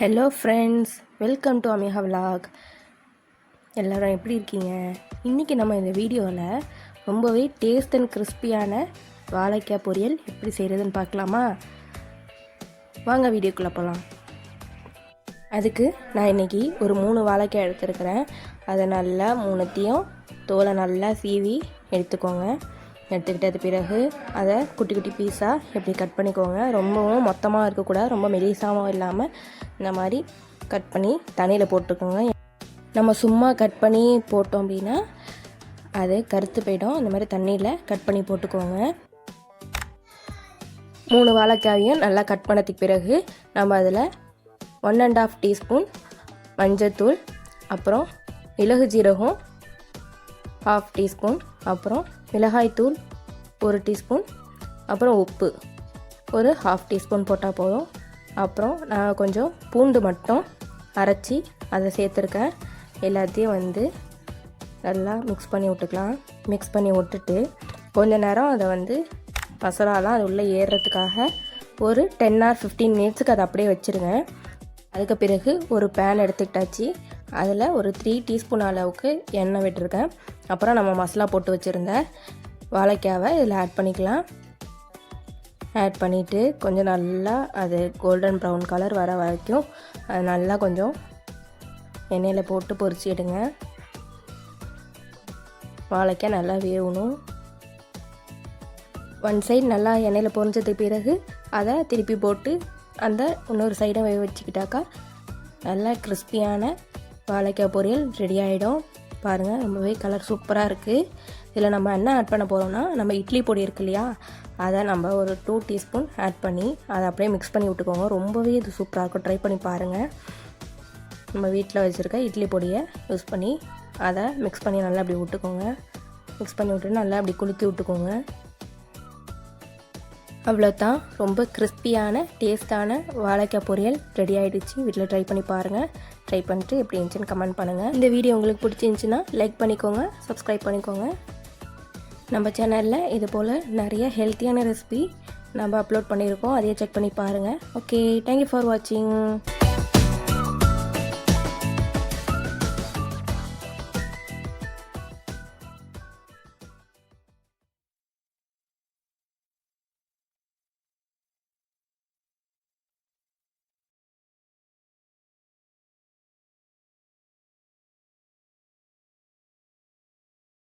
Hello friends welcome to Amiha vlog எல்லோரும் எப்படி இருக்கீங்க? இன்றைக்கி நம்ம இந்த வீடியோவில் ரொம்பவே டேஸ்ட் அண்ட் கிறிஸ்பியான வாழைக்காய் பொரியல் எப்படி செய்கிறதுன்னு பார்க்கலாமா? வாங்க வீடியோக்குள்ளே போகலாம் அதுக்கு நான் இன்றைக்கி ஒரு மூணு வாழைக்காய் எடுத்துருக்கிறேன். அதை நல்லா மூணுத்தையும் தோலை நல்லா சீவி எடுத்துக்கோங்க. எடுத்துக்கிட்டது பிறகு அதை குட்டி குட்டி பீஸாக இப்படி கட் பண்ணிக்கோங்க. ரொம்பவும் மொத்தமாக இருக்கக்கூடாது ரொம்ப மெலிசாகவும் இல்லாமல் இந்த மாதிரி கட் பண்ணி தண்ணியில் போட்டுக்கோங்க. நம்ம சும்மா கட் பண்ணி போட்டோம் அப்படின்னா அது கருத்து போயிடும். இந்த மாதிரி தண்ணியில் கட் பண்ணி போட்டுக்கோங்க. மூணு வாழைக்காயும் நல்லா கட் பண்ணதுக்கு பிறகு நம்ம அதில் ஒன் அண்ட் ஆஃப் டீஸ்பூன் மஞ்சத்தூள் அப்புறம் மிளகு ஜீரகம் ஹாஃப் டீஸ்பூன் அப்புறம் மிளகாய்த்தூள் ஒரு டீஸ்பூன் அப்புறம் உப்பு. ஒரு ஹாஃப் டீஸ்பூன் போட்டால் போதும். அப்புறம் நான் கொஞ்சம் பூண்டு மட்டும் அரைச்சி அதை சேர்த்துருக்கேன். எல்லாத்தையும் வந்து நல்லா மிக்ஸ் பண்ணி விட்டுக்கலாம். மிக்ஸ் பண்ணி விட்டுட்டு கொஞ்ச நேரம் அதை வந்து மசாலாலாம் அது உள்ளே ஏறுறதுக்காக ஒரு டென் ஆர் ஃபிஃப்டீன் மினிட்ஸுக்கு அதை அப்படியே வச்சுருங்க. அதுக்கு பிறகு ஒரு பேன் எடுத்துக்கிட்டாச்சு. அதில் ஒரு த்ரீ டீஸ்பூன் அளவுக்கு எண்ணெய் விட்டுருக்கேன். அப்புறம் நம்ம மசாலா போட்டு வச்சுருந்த வாழைக்காவை இதில் ஆட் பண்ணிக்கலாம். ஆட் பண்ணிவிட்டு கொஞ்சம் நல்லா அது கோல்டன் ப்ரௌன் கலர் வர வரைக்கும் அது நல்லா கொஞ்சம் எண்ணெயில் போட்டு பொரிச்சு எடுங்க. வாழைக்காய் நல்லா வேகணும் ஒன் சைடு நல்லா எண்ணெயில் பொரிஞ்சதுக்கு பிறகு அதை திருப்பி போட்டு அந்த இன்னொரு சைடை வேக வச்சுக்கிட்டாக்கா நல்லா கிறிஸ்பியான வாழைக்காய் பொரியல் ரெடி ஆகிடும் பாருங்கள் ரொம்பவே கலர் சூப்பராக இருக்குது இதில் நம்ம என்ன ஆட் பண்ண போகிறோம்னா நம்ம இட்லி பொடி இருக்கு இல்லையா? அதை நம்ம ஒரு டூ டீஸ்பூன் ஆட் பண்ணி அதை அப்படியே மிக்ஸ் பண்ணி விட்டுக்கோங்க. ரொம்பவே இது சூப்பராக இருக்கும். ட்ரை பண்ணி பாருங்கள் நம்ம வீட்டில் வச்சுருக்க இட்லி பொடியை யூஸ் பண்ணி அதை மிக்ஸ் பண்ணி நல்லா அப்படி விட்டுக்கோங்க. மிக்ஸ் பண்ணி விட்டு நல்லா அப்படி குலுக்கி விட்டுக்கோங்க. அவ்வளோதான் ரொம்ப கிறிஸ்பியான டேஸ்டான வாழைக்காய் பொரியல் ரெடி ஆகிடுச்சு வீட்டில் ட்ரை பண்ணி பாருங்கள் ட்ரை பண்ணிட்டு எப்படி இருந்துச்சுன்னு கமெண்ட் பண்ணுங்கள் இந்த வீடியோ உங்களுக்கு பிடிச்சிருந்துச்சின்னா லைக் பண்ணிக்கோங்க சப்ஸ்கிரைப் பண்ணிக்கோங்க. நம்ம சேனலில் இது போல் நிறைய ஹெல்த்தியான ரெசிபி நம்ம அப்லோட் பண்ணியிருக்கோம். அதையே செக் பண்ணி பாருங்கள் ஓகே தேங்க்யூ ஃபார் வாட்சிங்